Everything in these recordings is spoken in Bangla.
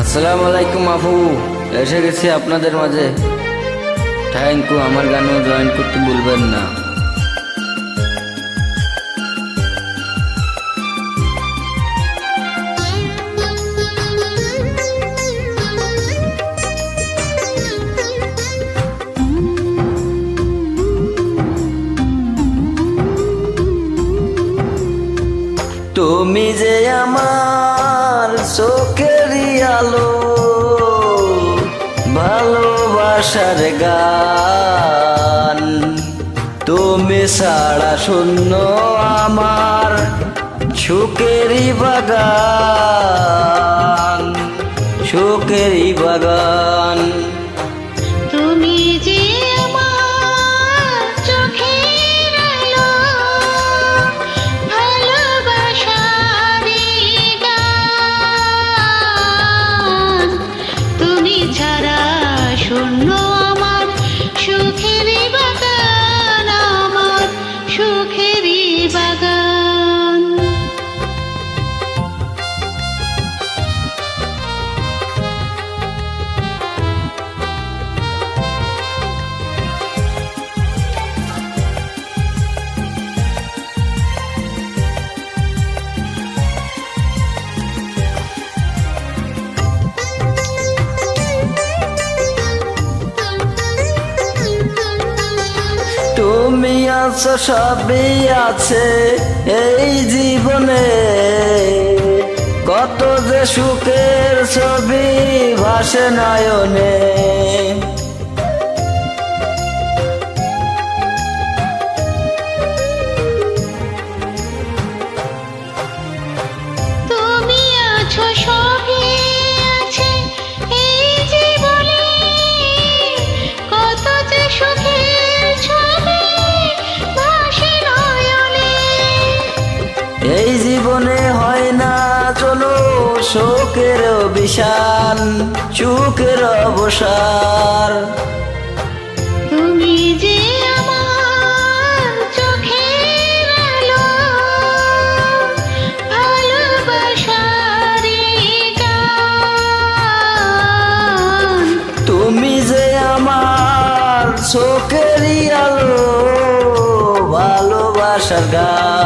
আসসালামু আলাইকুম আপু এসে গেছি আপনাদের মাঝে। থ্যাংক ইউ, আমার গানও জয়েন করতে ভুলবেন না। তুমি যে আমার চোখেরই আলো, ভালোবাসার গান। তুমি ছাড়া শূন্য আমার সুখেরই বাগান সুখেরই বাগান। তুমি যে তুমি আছো সবই আছে এই জীবনে। কত যে সুখের ছবি ভাসে নয়নে। বিশাল সুখের অবসার। তুমি যে আমার চোখের আলো ভালোবাসার গান। তুমি যে আমার চোখেরই আলো ভালোবাসার গান।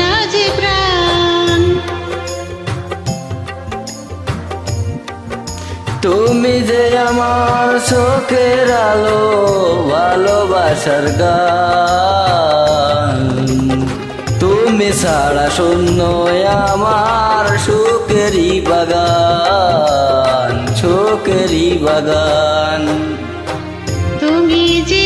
না যে প্রাণ। তুমি যে আমার চোখের আলো ভালোবাসার গান। তুমি ছাড়া শূন্য আমার সুখেরই বাগান সুখেরই বাগান। তুমি যে